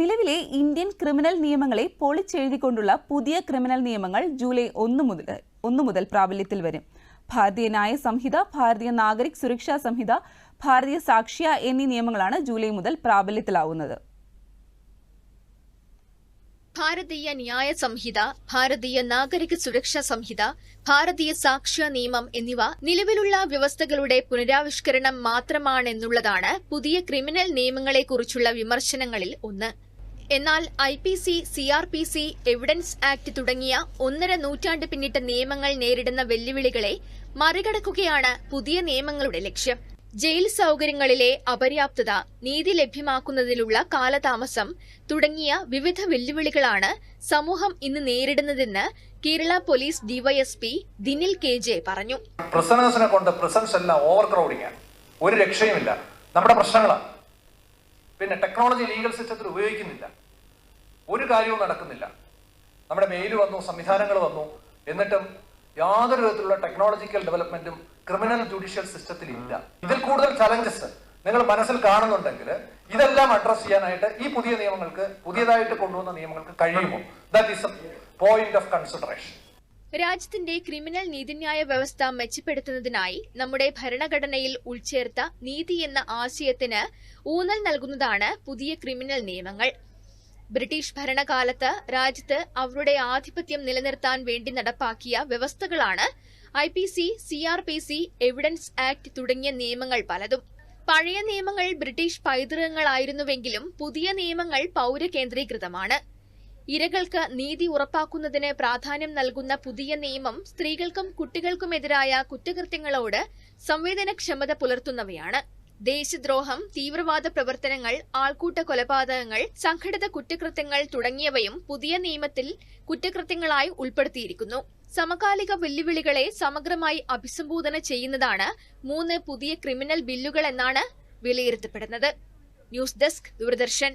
നിലവിലെ Indian criminal നിയമങ്ങളെ പൊളിച്ചെഴുതിക്കൊണ്ടുള്ള പുതിയ ക്രിമിനൽ നിയമങ്ങൾ ജൂലൈ ഒന്ന് മുതൽ ഒന്ന് മുതൽ പ്രാബല്യത്തിൽ വരും. ഭാരതീയ ന്യായ സംഹിത ഭാരതീയ നാഗരിക് സുരക്ഷാ സംഹിത ഭാരതീയ സാക്ഷ്യ എന്നീ നിയമങ്ങളാണ് ജൂലൈ മുതൽ പ്രാബല്യത്തിലാവുന്നത്. ഭാരതീയ ന്യായ സംഹിത ഭാരതീയ നാഗരിക സുരക്ഷാ സംഹിത ഭാരതീയ സാക്ഷ്യ നിയമം എന്നിവ നിലവിലുള്ള വ്യവസ്ഥകളുടെ പുനരാവിഷ്കരണം മാത്രമാണെന്നുള്ളതാണ് പുതിയ ക്രിമിനൽ നിയമങ്ങളെക്കുറിച്ചുള്ള വിമർശനങ്ങളിൽ ഒന്ന്. എന്നാൽ I P C C R P C evidence act തുടങ്ങിയ ഒന്നര നൂറ്റാണ്ട് പിന്നിട്ട നിയമങ്ങൾ നേരിടുന്ന വെല്ലുവിളികളെ മറികടക്കുകയാണ് പുതിയ നിയമങ്ങളുടെ ലക്ഷ്യം. ജയിൽ സൗകര്യങ്ങളിലെ അപര്യാപ്തത നീതി ലഭ്യമാക്കുന്നതിലുള്ള കാലതാമസം തുടങ്ങിയ വിവിധ വെല്ലുവിളികളാണ് സമൂഹം ഇന്ന് നേരിടുന്നതെന്ന് Kerala police DYSP Dinil K J പറഞ്ഞു. പ്രസൻസിനെ കൊണ്ട് പ്രസൻസ് എല്ലാം ഓവർ ക്രൗഡിംഗ് ആണ്. ഒരു രക്ഷയുമില്ല. നമ്മുടെ പ്രശ്നങ്ങളാണ്. പിന്നെ ടെക്നോളജി ലീഗൽ സിസ്റ്റത്തിൽ ഉപയോഗിക്കുന്നില്ല. ഒരു കാര്യവും നടക്കുന്നില്ല. നമ്മുടെ മെയിൽ വന്നു സംവിധാനങ്ങൾ വന്നു. എന്നിട്ടും യാതൊരു വിധത്തിലുള്ള ടെക്നോളജിക്കൽ ഡെവലപ്മെന്റും ക്രിമിനൽ ജുഡീഷ്യൽ സിസ്റ്റത്തിൽ ഇല്ല. ഇതിൽ കൂടുതൽ ചലഞ്ചസ് നിങ്ങൾ മനസ്സിൽ കാണുന്നുണ്ടെങ്കിൽ ഇതെല്ലാം അഡ്രസ് ചെയ്യാനായിട്ട് ഈ പുതിയ നിയമങ്ങൾക്ക് പുതിയതായിട്ട് കൊണ്ടുവന്ന നിയമങ്ങൾക്ക് കഴിയുമോ? That is a point of consideration രാജ്യത്തിന്റെ ക്രിമിനൽ നീതിന്യായ വ്യവസ്ഥ മെച്ചപ്പെടുത്തുന്നതിനായി നമ്മുടെ ഭരണഘടനയിൽ ഉൾച്ചേർത്ത നീതി എന്ന ആശയത്തിന് ഊന്നൽ നൽകുന്നതാണ് പുതിയ ക്രിമിനൽ നിയമങ്ങൾ. ബ്രിട്ടീഷ് ഭരണകാലത്ത് രാജ്യത്ത് അവരുടെ ആധിപത്യം നിലനിർത്താൻ വേണ്ടി നടപ്പാക്കിയ വ്യവസ്ഥകളാണ് I P C C R P C evidence act തുടങ്ങിയ നിയമങ്ങൾ പലതും. പഴയ നിയമങ്ങൾ ബ്രിട്ടീഷ് പൈതൃകങ്ങളായിരുന്നുവെങ്കിലും പുതിയ നിയമങ്ങൾ പൗരകേന്ദ്രീകൃതമാണ്. ഇരകൾക്ക് നീതി ഉറപ്പാക്കുന്നതിന് പ്രാധാന്യം നൽകുന്ന പുതിയ നിയമം സ്ത്രീകൾക്കും കുട്ടികൾക്കുമെതിരായ കുറ്റകൃത്യങ്ങളോട് സംവേദനക്ഷമത പുലർത്തുന്നവയാണ്. ദേശദ്രോഹം തീവ്രവാദ പ്രവർത്തനങ്ങൾ ആൾക്കൂട്ട കൊലപാതകങ്ങൾ സംഘടിത കുറ്റകൃത്യങ്ങൾ തുടങ്ങിയവയും പുതിയ നിയമത്തിൽ കുറ്റകൃത്യങ്ങളായി ഉൾപ്പെടുത്തിയിരിക്കുന്നു. സമകാലിക വെല്ലുവിളികളെ സമഗ്രമായി അഭിസംബോധന ചെയ്യുന്നതാണ് മൂന്ന് പുതിയ ക്രിമിനൽ ബില്ലുകൾ എന്നാണ് വിലയിരുത്തപ്പെടുന്നത്. News desk Doordarshan.